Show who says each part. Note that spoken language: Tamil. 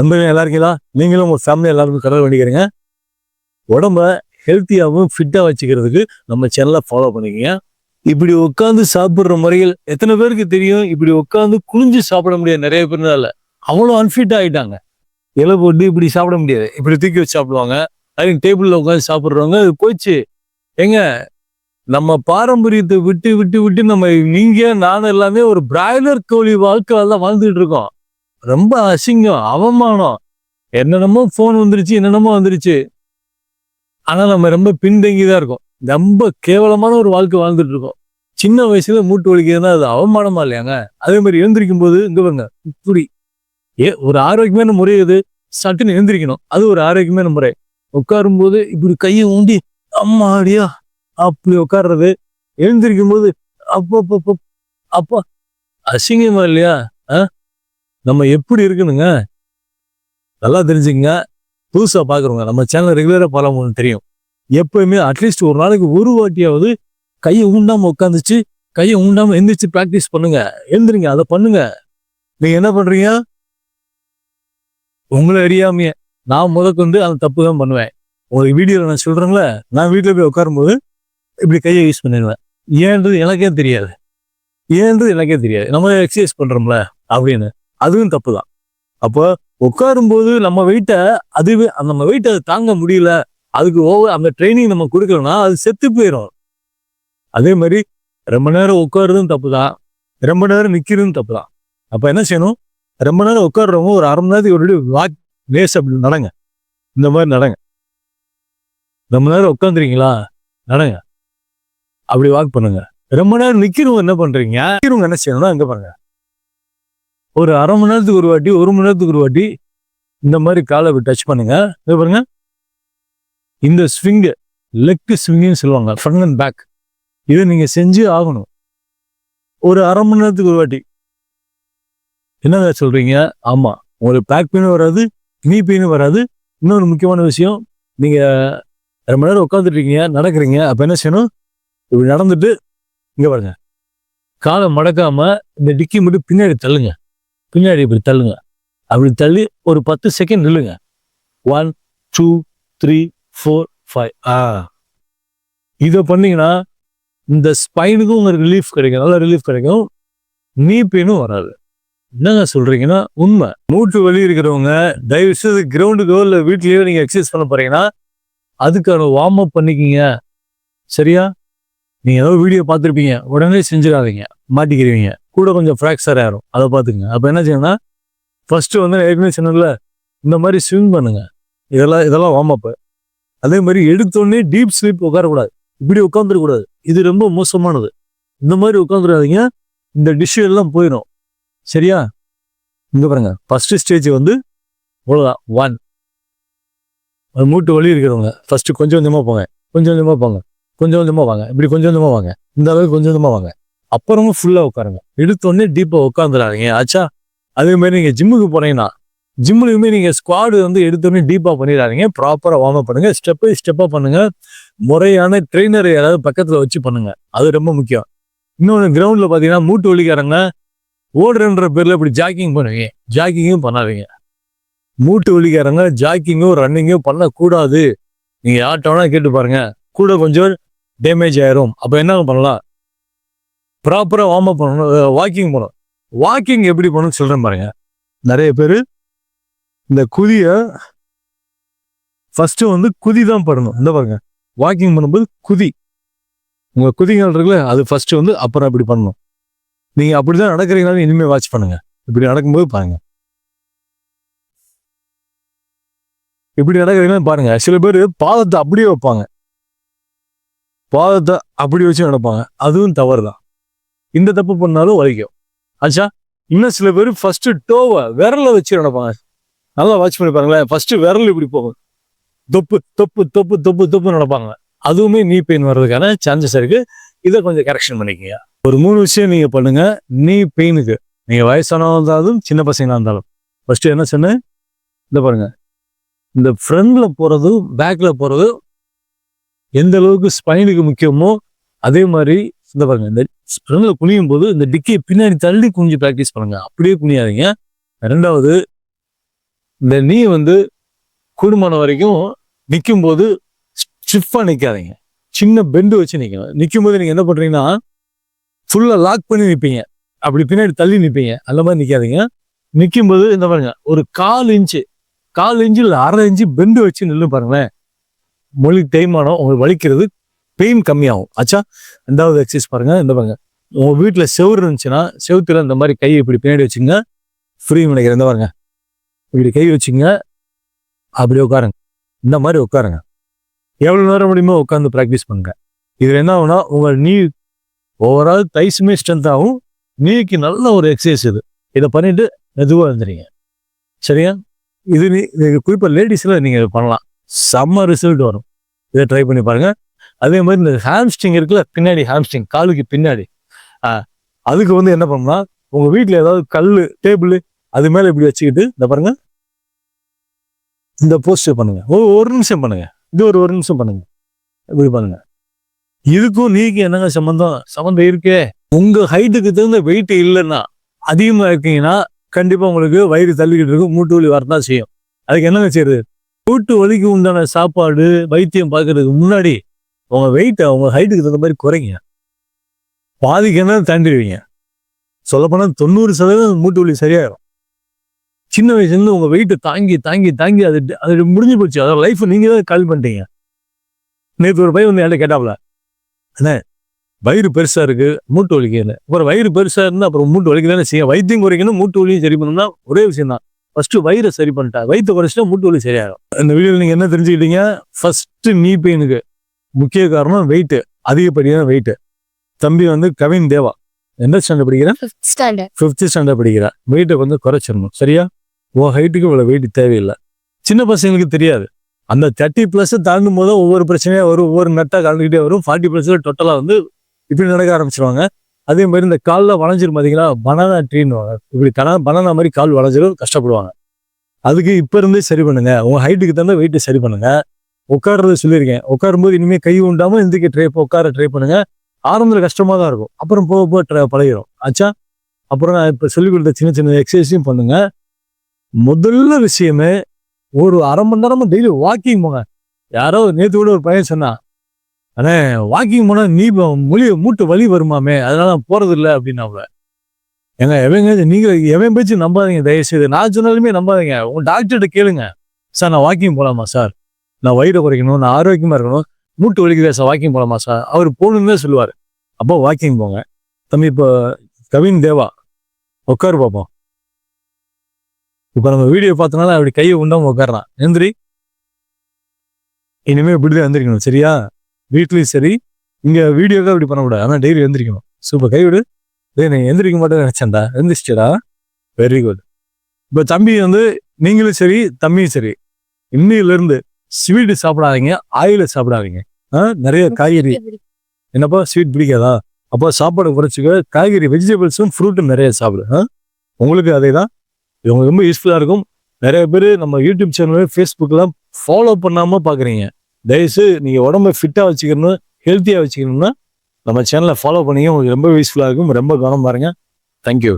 Speaker 1: நண்பர்கள் நல்லா இருக்கீங்களா? நீங்களும் உங்கள் ஃபேமிலி எல்லாருக்கும் கடவுள் பண்ணிக்கிறீங்க உடம்ப ஹெல்த்தியாகவும் ஃபிட்டாக வச்சுக்கிறதுக்கு நம்ம சேனலை ஃபாலோ பண்ணிக்கங்க. இப்படி உட்காந்து சாப்பிட்ற முறையில் எத்தனை பேருக்கு தெரியும்? இப்படி உட்காந்து குனிஞ்சு சாப்பிட முடியாது. நிறைய பேர்னால அவ்வளோ அன்ஃபிட் ஆகிட்டாங்க இலை போட்டு இப்படி சாப்பிட முடியாது. இப்படி தூக்கி வச்சு சாப்பிடுவாங்க. அதுக்கு டேபிளில் உட்காந்து சாப்பிட்றவங்க அது போச்சு. ஏங்க நம்ம பாரம்பரியத்தை விட்டு விட்டு விட்டு நம்ம நீங்க நானும் எல்லாமே ஒரு பிராய்லர் கோழி வாழ்க்கையில தான் வாழ்ந்துட்டு இருக்கோம். ரொம்ப அசிங்கம் அவமானம். என்னென்னமோ ஃபோன் வந்துருச்சு என்னென்னமோ வந்துருச்சு. ஆனா நம்ம ரொம்ப பின்தங்கி தான் இருக்கோம். ரொம்ப கேவலமான ஒரு வாழ்க்கை வாழ்ந்துட்டு இருக்கோம். சின்ன வயசுல மூட்டு வலிக்கிறதுனா அது அவமானமா இல்லையாங்க? அதே மாதிரி எழுந்திருக்கும் போது இங்க பாருங்க இப்படி ஏ ஒரு ஆரோக்கியமான முறை இது. சட்டுன்னு எழுந்திரிக்கணும். அது ஒரு ஆரோக்கியமான முறை. உட்காரும் போது இப்படி கையை ஊண்டி அம்மாடியா அப்படி உட்கார்றது. எழுந்திருக்கும் போது அப்போ அப்போ அப்பா அசிங்கமா இல்லையா? ஆ? நம்ம எப்படி இருக்கணுங்க நல்லா தெரிஞ்சுக்கங்க. புதுசாக பார்க்குறோங்க நம்ம சேனல் ரெகுலராக பார்க்கலாம் தெரியும். எப்பயுமே அட்லீஸ்ட் ஒரு நாளைக்கு ஒரு வாட்டியாவது கையை உண்டாமல் உட்காந்துச்சு கையை உண்டாமல் எந்திரிச்சு ப்ராக்டிஸ் பண்ணுங்க. எழுந்துருங்க அதை பண்ணுங்க. நீங்க என்ன பண்றீங்க? உங்களை அறியாமையே நான் முதற்கொண்டு அந்த தப்பு தான் பண்ணுவேன். உங்களுக்கு வீடியோவில் நான் சொல்கிறேங்களே நான் வீட்டில் போய் உட்காரும்போது இப்படி கையை யூஸ் பண்ணிடுவேன். ஏன்றது எனக்கே தெரியாது. ஏன்றது எனக்கே தெரியாது. நம்ம எக்ஸசைஸ் பண்றோம்ல அப்படின்னு. அதுவும் தப்பு தான் அப்போ உட்காரும்போது நம்ம வெயிட்டை அதுவே அந்த நம்ம வெயிட்டை அது தாங்க முடியல. அதுக்கு ஓவர் அந்த ட்ரைனிங் நம்ம கொடுக்கலன்னா அது செத்து போயிடும் அதே மாதிரி ரொம்ப நேரம் உட்காருறதும் தப்பு தான் ரொம்ப நேரம் நிற்கிறதும் தப்பு தான் அப்போ என்ன செய்யணும்? ரொம்ப நேரம் உட்காடுறவங்க ஒரு அரை மணி நேரத்துக்கு ஒரு வாக் லேஸ் அப்படி நடங்க. இந்த மாதிரி நடங்க. ரொம்ப நேரம் உட்காந்துறீங்களா நடங்க. அப்படி வாக் பண்ணுங்க. ரொம்ப நேரம் நிற்கிறவங்க என்ன பண்றீங்க? நிற்கிறவங்க என்ன செய்யணும்னா அங்கே பாருங்க. ஒரு அரை மணி நேரத்துக்கு ஒரு வாட்டி ஒரு மணி நேரத்துக்கு ஒரு வாட்டி இந்த மாதிரி காலை அப்படி டச் பண்ணுங்க. இது பாருங்க. இந்த ஸ்விங்கு லெக்கு ஸ்விங்குன்னு சொல்லுவாங்க ஃப்ரண்ட் அண்ட் பேக் இதை நீங்கள் செஞ்சு ஆகணும். ஒரு அரை மணி நேரத்துக்கு ஒரு வாட்டி. என்னங்க சொல்கிறீங்க ஆமாம் உங்களுக்கு பேக் பெயினும் வராது நீ பெயினும் வராது. இன்னொரு முக்கியமான விஷயம் நீங்க ரொம்ப நேரம் உட்காந்துட்ருக்கீங்க நடக்கிறீங்க அப்போ என்ன செய்யணும்? இப்படி நடந்துட்டு இங்கே பாருங்க. காலை மடக்காமல் இந்த டிக்கி மட்டும் பின்னாடி தள்ளுங்க. பின்னாடி இப்படி தள்ளுங்க. அப்படி தள்ளி ஒரு பத்து செகண்ட் நில்லுங்க. One two three four five ஆ. இதை பண்ணீங்கன்னா இந்த ஸ்பைனுக்கும் உங்களுக்கு ரிலீஃப் கிடைக்கும். நல்ல ரிலீஃப் கிடைக்கும். நீ பெயினும் வராது. என்னங்க சொல்கிறீங்கன்னா உண்மை. மூட்டு வலி இருக்கிறவங்க தயவு செய்து கிரவுண்டுக்கோ இல்லை வீட்லேயோ நீங்கள் எக்ஸசைஸ் பண்ண போகிறீங்கன்னா அதுக்கான வார்ம் அப் பண்ணிக்கிங்க. சரியா? நீங்க ஏதோ வீடியோ பார்த்துருப்பீங்க உடனே செஞ்சிடாதீங்க மாட்டிக்கிறீங்க கூட கொஞ்சம் ஃப்ராக்சர் ஆயிரும். அதை பார்த்துக்குங்க. அப்போ என்ன செய்யணும்னா ஃபர்ஸ்ட் வந்து நான் ஏற்கனவே சொன்னேன்ல இந்த மாதிரி ஸ்விம் பண்ணுங்க. இதெல்லாம் இதெல்லாம் வார்ம் அப்பு அதே மாதிரி எடுத்தோடனே டீப் ஸ்லீப் உட்காரக்கூடாது. இப்படி உட்காந்துடக்கூடாது இது ரொம்ப மோசமானது. இந்த மாதிரி உட்காந்துடாதீங்க இந்த டிஷ்யூ எல்லாம் போயிடும் சரியா? இங்க பாருங்க. ஃபர்ஸ்ட் ஸ்டேஜ் வந்து அவ்வளோதான் ஒன் மூட்டு வலி இருக்கிறவங்க. ஃபர்ஸ்ட் கொஞ்சம் கொஞ்சமாக போங்க. கொஞ்சம் கொஞ்சமாக போங்க. கொஞ்சம் கொஞ்சமாக வாங்க. இப்படி கொஞ்சம் கொஞ்சமாக வாங்க. இந்த அளவுக்கு கொஞ்சம் கொஞ்சமாக வாங்க. அப்புறமும் ஃபுல்லாக உட்காருங்க. எடுத்தோடனே டீப்பாக உட்காந்துடாதீங்க ஆச்சா அதே மாதிரி ஜிம்முக்கு போனீங்கன்னா ஜிம்முலையுமே நீங்கள் ஸ்குவாடு வந்து எடுத்தோடனே டீப்பாக பண்ணிடாதீங்க. ப்ராப்பராக வார்ம் அப் பண்ணுங்கள் ஸ்டெப் பை ஸ்டெப்பாக பண்ணுங்கள் முறையான ட்ரெயினர் யாராவது பக்கத்தில் வச்சு பண்ணுங்கள் அது ரொம்ப முக்கியம். இன்னொன்று கிரவுண்டில் பார்த்தீங்கன்னா மூட்டு வலிக்காரங்க ஓடுறன்ற பேரில் இப்படி ஜாக்கிங் பண்ணுவீங்க. ஜாக்கிங்கும் பண்ணாதீங்க. மூட்டு வலிக்காரங்க ஜாக்கிங்கும் ரன்னிங்கும் பண்ணக்கூடாது. நீங்கள் யார்கிட்ட கேட்டு பாருங்கள் கூட கொஞ்சம் டேமேஜ் ஆயிரும். அப்போ என்ன பண்ணலாம்? ப்ராப்பராக வார்ம் அப் பண்ணணும். வாக்கிங் பண்ணணும் வாக்கிங் எப்படி பண்ணணும்னு சொல்கிறேன் பாருங்க. நிறைய பேர் இந்த குதிய ஃபஸ்ட்டு வந்து குதி தான் படணும் இந்த பாருங்க. வாக்கிங் பண்ணும்போது குதி. உங்கள் குதிகள் இருக்குல்ல அது ஃபஸ்ட்டு வந்து அப்புறம் இப்படி பண்ணணும். அப்படி தான் நடக்கிறீங்கனாலும் இனிமேல் வாட்ச் பண்ணுங்க. இப்படி நடக்கும்போது பாருங்க. இப்படி நடக்கிறீங்கன்னு பாருங்கள் சில பேர் பாதத்தை அப்படியே வைப்பாங்க. பாதத்தை அப்படி வச்சு நடப்பாங்க. அதுவும் தவறு தான் இந்த தப்பு பண்ணாலும் வலிக்கும் ஆச்சா? இன்னும் சில பேர் ஃபர்ஸ்ட் டோவை விரல வச்சு நடப்பாங்க. நல்லா வாட்ச் பண்ணி பாருங்களேன். ஃபர்ஸ்ட் விரல் இப்படி போகும். தொப்பு தொப்பு தொப்பு தொப்பு தொப்பு நடப்பாங்க. அதுவுமே நீ பெயின் வர்றதுக்கான சான்சஸ் இருக்கு. இதை கொஞ்சம் கரெக்ஷன் பண்ணிக்கங்க. ஒரு மூணு விஷயம் நீங்க பண்ணுங்க. நீ பெயினுக்கு நீங்க வயசானவங்க இருந்தாலும் சின்ன பசங்களா இருந்தாலும். ஃபர்ஸ்ட் என்ன சொன்னேன்? இந்த பாருங்க. இந்த ஃப்ரண்ட்ல போகிறதும் பேக்ல போகிறதும் எந்த அளவுக்கு ஸ்பைனுக்கு முக்கியமோ அதே மாதிரி இந்த பாருங்க இந்த ஃப்ரண்ட்ல குனியும் போது இந்த டிக்கியை பின்னாடி தள்ளி குனிஞ்சு ப்ராக்டிஸ் பண்ணுங்க. அப்படியே குனியாதீங்க. ரெண்டாவது இந்த நீ வந்து கூடுமான வரைக்கும் நிற்கும் போது ஸ்டிஃபாக நிற்காதீங்க சின்ன பெண்டு வச்சு நிற்கணும் நிற்கும் போது நீங்கள் என்ன பண்ணுறீங்கன்னா ஃபுல்லாக லாக் பண்ணி நிற்பீங்க அப்படி பின்னாடி தள்ளி நிற்பீங்க அந்த மாதிரி நிற்காதீங்க நிற்கும்போது இந்த பாருங்க ஒரு கால் இன்ச்சு கால் இன்ச்சு இல்லை அரை இன்ச்சு பெண்டு வச்சு நில்லு பாருங்களேன். மொழி தேய்மானம் உங்களுக்கு வலிக்கிறது பெயின் கம்மியாகும். ஆச்சா ரெண்டாவது எக்ஸசைஸ் பாருங்க இந்த பாருங்க. உங்கள் வீட்டில் செவுரு இருந்துச்சுன்னா செவுத்துல இந்த மாதிரி கையை இப்படி பின்னாடி வச்சுங்க. ஃப்ரீ நினைக்கிறேன் இந்த பாருங்க. இப்படி கை வச்சுங்க. அப்படி உட்காருங்க. இந்த மாதிரி உட்காருங்க. எவ்வளோ நேரம் முடியுமோ உட்காந்து ப்ராக்டிஸ் பண்ணுங்க. இதில் என்ன ஆகுனா உங்கள் நீ ஓவரால் தைஸுமே ஸ்ட்ரென்த் ஆகும். நீக்கு நல்ல ஒரு எக்ஸசைஸ் இது. இதை பண்ணிட்டு மெதுவாக எழுந்துறீங்க சரியா? இது நீ குறிப்பாக லேடிஸில் நீங்கள் பண்ணலாம். செம்ம ரிசல்ட் வரும். இதை ட்ரை பண்ணி பாருங்கள் அதே மாதிரி இந்த ஹாம்ஸ்டிங் இருக்குல்ல பின்னாடி ஹாம்ஸ்டிங் காலுக்கு பின்னாடி. அதுக்கு வந்து என்ன பண்ணணும்னா உங்கள் வீட்டில் ஏதாவது கல் டேபிள் அது மேலே இப்படி வச்சுக்கிட்டு இந்த பாருங்கள் இந்த போஸ்டர் பண்ணுங்கள் ஒரு ஒரு நிமிஷம் பண்ணுங்கள் இது ஒரு ஒரு நிமிஷம் பண்ணுங்கள் இப்படி பண்ணுங்கள் இதுக்கும் நீக்கு என்னங்க சம்மந்தம் சம்மந்தம் இருக்கே. உங்கள் ஹைட்டுக்கு தகுந்த வெயிட் இல்லைன்னா அதிகமாக இருக்கீங்கன்னா கண்டிப்பாக உங்களுக்கு வயிறு தள்ளிக்கிட்டு இருக்கும் மூட்டு வலி வரதான் செய்யும். அதுக்கு என்னங்க செய்யுது மூட்டு வலிக்கு உண்டான சாப்பாடு வைத்தியம் பார்க்கறதுக்கு முன்னாடி உங்கள் வெயிட்டை உங்கள் ஹைட்டுக்கு தகுந்த மாதிரி குறைங்க. பாதிக்கு என்ன தாண்டிடுவீங்க? சொல்லப்போனால் தொண்ணூறு சதவீதம் மூட்டு வலி சரியாயிடும் சின்ன வயசுலேருந்து உங்கள் வெயிட்டை தாங்கி தாங்கி தாங்கி அது அது முடிஞ்சு போச்சு. அதோட லைஃப் நீங்கள் தான் கால் பண்ணிட்டீங்க. நேற்று ஒரு பையன் வந்து என்கிட்ட கேட்டாப்ல என்ன வயிறு பெருசாக இருக்குது மூட்டு வலிக்கு. அப்புறம் வயிறு பெருசாக இருந்தால் அப்புறம் மூட்டு வலிக்கு தானே செய்யும் வைத்தியம் குறைக்கணும் மூட்டு வலியும் சரி பண்ணணும்னா ஒரே விஷயம் தான் ஃபர்ஸ்ட் வயிறை சரி பண்ணிட்டா வயிற்று குறைச்சிட்டா மூட்டு வலி சரியாயிடும் இந்த வீடியோவில் நீங்க என்ன தெரிஞ்சுக்கிட்டீங்க? ஃபர்ஸ்ட் நீ பெயினுக்கு முக்கிய காரணம் வெயிட் அதிகப்படியான வெயிட் தம்பி வந்து கவின் தேவா. எந்த ஸ்டாண்டர்ட் படிக்கிறேன்
Speaker 2: ஸ்டாண்டர்ட்
Speaker 1: ஃபிஃப்த் ஸ்டாண்டர்ட் படிக்கிறேன் வெயிட்டை வந்து குறைச்சிடணும். சரியா? உன் ஹைட்டுக்கு இவ்வளோ வெயிட் தேவையில்லை. சின்ன பசங்களுக்கு தெரியாது. அந்த தேர்ட்டி ப்ளஸ் தாண்டும் போது ஒவ்வொரு பிரச்சனையா வரும் ஒவ்வொரு நட்டாக கலந்துக்கிட்டே வரும். ஃபார்ட்டி ப்ளஸ்ல டோட்டலாக வந்து இப்படி நடக்க ஆரம்பிச்சிருவாங்க. அதே மாதிரி இந்த காலில் வளைஞ்சிரும் பார்த்தீங்களா பனானா ட்ரீன்னு இப்படி கனா பனானா மாதிரி கால் வளைஞ்சிரும் கஷ்டப்படுவாங்க. அதுக்கு இப்போ இருந்தே சரி பண்ணுங்க. உங்கள் ஹைட்டுக்கு தகுந்த வெயிட்டை சரி பண்ணுங்க. உட்காடுறது சொல்லியிருக்கேன். உட்காரும்போது இனிமேல் கை உண்டாமல் எந்திரிக்க ட்ரை உட்கார ட்ரை பண்ணுங்க. ஆரம்பத்தில் கஷ்டமாக தான் இருக்கும். அப்புறம் போக போக ட்ரை பழகிரும். ஆச்சா? அப்புறம் நான் இப்போ சொல்லிக் கொடுத்த சின்ன சின்ன எக்ஸசைஸையும் பண்ணுங்க. முதல்ல விஷயமே ஒரு அரை மணி நேரமும் டெய்லி வாக்கிங் போங்க. யாரோ நேற்று கூட ஒரு பையன் சொன்னான் அண்ணே வாக்கிங் போனால் நீ மொழி மூட்டு வலி வருமாமே? அதனால நான் போறது இல்லை அப்படின்னாப்ல ஏங்க எவங்க நீங்கள் எவன் பேச்சு நம்பாதீங்க தயவுசெய்து. நான் சொன்னாலுமே நம்பாதீங்க. உங்கள் டாக்டர்கிட்ட கேளுங்க. சார் நான் வாக்கிங் போகலாமா சார்? நான் வயிறை குறைக்கணும் நான் ஆரோக்கியமாக இருக்கணும். மூட்டு வலிக்குதா சார் வாக்கிங் போலாமா சார்? அவர் போகணுன்னு தான் சொல்லுவார். அப்போ வாக்கிங் போங்க. தம்பி இப்போ கவின் தேவா உட்காரு பார்ப்போம் இப்போ நம்ம வீடியோ பார்த்தனால அப்படி கையை உண்டாமல் உட்காரலாம் எந்திரி இனிமேல் இப்படிதான் எந்திரிக்கணும் சரியா? வீட்லயும் சரி இங்க வீடியோக்காக இப்படி பண்ணக்கூடாது ஆனால் டெய்லி எந்திரிக்கணும். சூப்பர் கை விடு. டேய் நீ எந்திரிக்க மாட்டேன்னு நினைச்சேன்டா. எந்திரிச்சிட்டடா. வெரி குட் இப்போ தம்பி வந்து நீங்களும் சரி தம்பியும் சரி இன்னையில இருந்து ஸ்வீட்டு சாப்பிடாதீங்க ஆயில சாப்பிடாதீங்க. ஆ, நிறைய காய்கறி. என்னப்பா ஸ்வீட் பிடிக்காதா? அப்போ சாப்பாடு குறைச்சிக்க. காய்கறி வெஜிடபிள்ஸும் ஃப்ரூட்டும் நிறைய சாப்பிடு. ஆ? உங்களுக்கு அதே தான் இது உங்களுக்கு ரொம்ப யூஸ்ஃபுல்லாக இருக்கும். நிறைய பேர் நம்ம யூடியூப் சேனல் ஃபேஸ்புக்கெலாம் ஃபாலோ பண்ணாமல் பார்க்குறீங்க தயவுசு நீங்கள் உடம்ப ஃபிட்டாக வச்சுக்கணும் ஹெல்த்தியாக வச்சுக்கணும்னா நம்ம சேனலை ஃபாலோ பண்ணீங்க. உங்களுக்கு ரொம்ப யூஸ்ஃபுல்லாக இருக்கும். ரொம்ப கவனம் பாருங்கள் தேங்க்யூ